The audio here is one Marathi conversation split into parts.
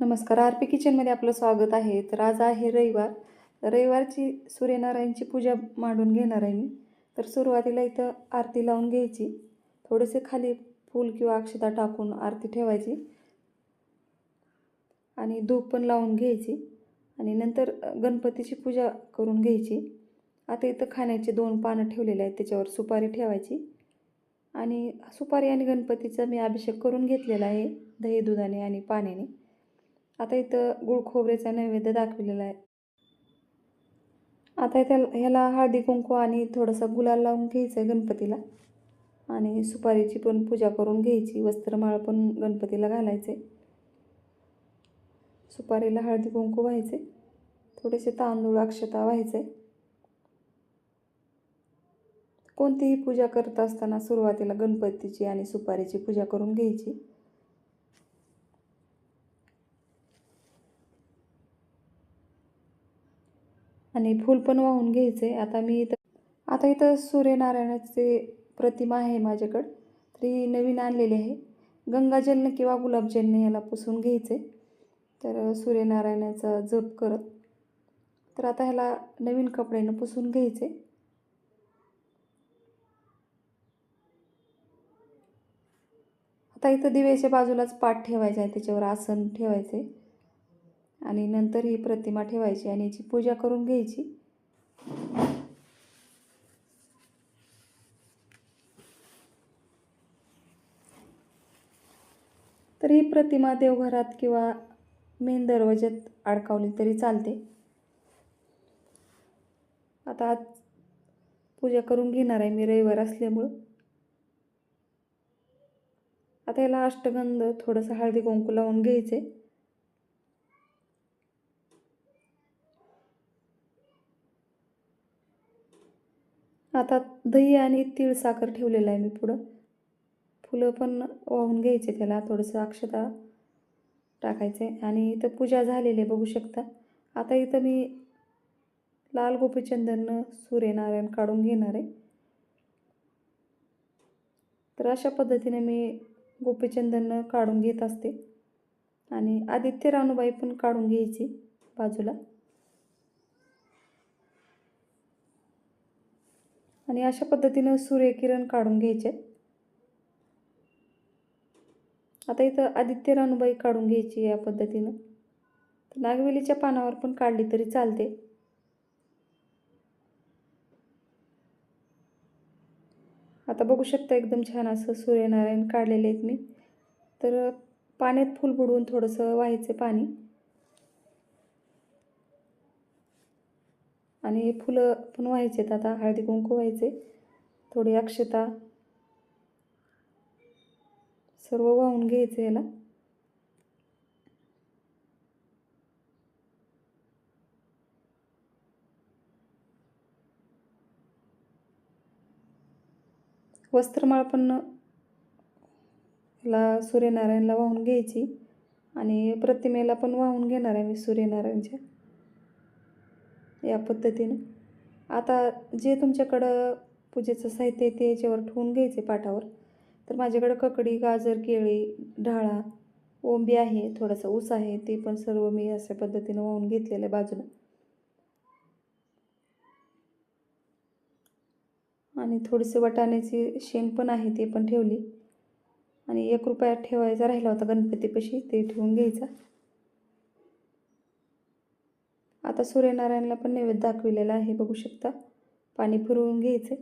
नमस्कार आर पी किचनमध्ये आपलं स्वागत आहे. तर आज आहे रविवार. रविवारची सूर्यनारायणची पूजा मांडून घेणार आहे मी. तर सुरुवातीला इथं आरती लावून घ्यायची. थोडेसे खाली फूल किंवा अक्षता टाकून आरती ठेवायची. आणि धूप पण लावून घ्यायची. आणि नंतर गणपतीची पूजा करून घ्यायची. आता इथं खाण्याचे दोन पानं ठेवलेले आहेत त्याच्यावर सुपारी ठेवायची. आणि सुपारी आणि गणपतीचा मी अभिषेक करून घेतलेला आहे दही दुधाने आणि पाण्याने. आता इथं गुळ खोबऱ्याचा नैवेद्य दाखवलेला आहे. आता इथं ह्याला हळदी कुंकू आणि थोडासा गुलाल लावून घ्यायचं आहे गणपतीला. आणि सुपारीची पण पूजा करून घ्यायची वस्त्रमाळ पण गणपतीला घालायचे सुपारीला हळदी कुंकू व्हायचे थोडेसे तांदूळ अक्षता व्हायचे कोणतीही पूजा करत असताना सुरुवातीला गणपतीची आणि सुपारीची पूजा करून घ्यायची. आणि फूल पण वाहून घ्यायचे. आता मी इथं आता इथं सूर्यनारायणाचे प्रतिमा आहे माझ्याकडं. तर ही नवीन आणलेली आहे. गंगाजलनं किंवा गुलाबजलनं याला पुसून घ्यायचे. तर सूर्यनारायणाचा जप करत तर आता ह्याला नवीन कपड्यानं पुसून घ्यायचे. आता इथं दिव्याच्या बाजूलाच पाठ ठेवायचा आहे. त्याच्यावर आसन ठेवायचे. आणि नंतर ही प्रतिमा ठेवायची आणि याची पूजा करून घ्यायची. तर ही प्रतिमा देवघरात किंवा मेन दरवाज्यात अडकावली तरी चालते. आता आज पूजा करून घेणार आहे मी रविवार असल्यामुळं. आता याला अष्टगंध थोडंसं हळदी कुंकू लावून घ्यायचे आता दही आणि तीळ साखर ठेवलेलं आहे मी पुढं. फुलं पण वाहून घ्यायचे त्याला थोडंसं अक्षता टाकायचे. आणि इथं पूजा झालेली आहे बघू शकता. आता इथं मी लाल गोपीचंदन सूर्यनारायण काढून घेणार आहे. तर अशा पद्धतीने मी गोपीचंदन काढून घेत असते. आणि आदित्य रानूबाई पण काढून घ्यायची बाजूला. आणि अशा पद्धतीनं सूर्यकिरण काढून घ्यायचे. आता इथं आदित्य रानूबाई काढून घ्यायची या पद्धतीनं. तर नागवेलीच्या पानावर पण काढली तरी चालते. आता बघू शकता एकदम छान असं सूर्यनारायण काढलेले आहेत मी. तर पाण्यात फूल बुडवून थोडंसं व्हायचं पाणी. आणि हे फुलं पण व्हायचेत आता हळदी कुंकू व्हायचे. थोडी अक्षता सर्व वाहून घ्यायचं याला. वस्त्रमाळ पण ला सूर्यनारायणला वाहून घ्यायची. आणि प्रतिमेला पण वाहून घेणार आहे मी सूर्यनारायणच्या. या पद्धतीनं. आता जे तुमच्याकडं पूजेचं साहित्य आहे ते याच्यावर ठेवून घ्यायचे पाठावर. तर माझ्याकडं ककडी गाजर केळी ढाळा ओंबी आहे थोडासा ऊस आहे ते पण सर्व मी अशा पद्धतीनं वाहून घेतलेलं आहे बाजूला. आणि थोडीशी वटाण्याची शेंग पण आहे ते पण ठेवली. आणि एक रुपया ठेवायचा राहिला होता गणपतीपाशी ते ठेवून घ्यायचा. आता सूर्यनारायणला पण नैवेद्य दाखविलेला आहे बघू शकता. पाणी फिरवून घ्यायचे.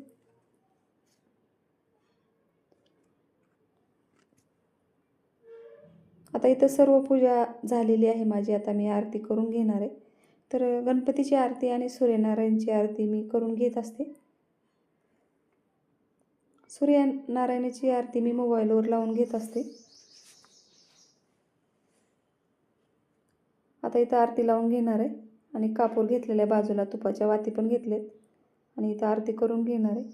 आता इथं सर्व पूजा झालेली आहे माझी आता मी आरती करून घेणार आहे. तर गणपतीची आरती आणि सूर्यनारायणची आरती मी करून घेत असते. सूर्यनारायणाची आरती मी मोबाईलवर लावून घेत असते. आता इथं आरती लावून घेणार आहे. आणि कापूर घेतलेल्या बाजूला तुपाच्या वाती पण घेतलेत. आणि इथं आरती करून घेणार आहे.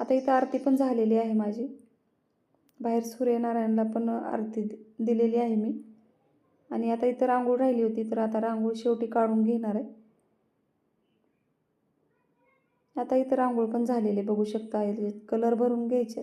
आता इथं आरती पण झालेली आहे माझी. बाहेर सूर्यनारायणला पण आरती दि- दिलेली आहे मी. आणि आता इथं रांगोळ राहिली होती तर आता रांगोळ शेवटी काढून घेणार आहे. आता इथं रांगोळ पण झालेले बघू शकता कलर भरून घ्यायचे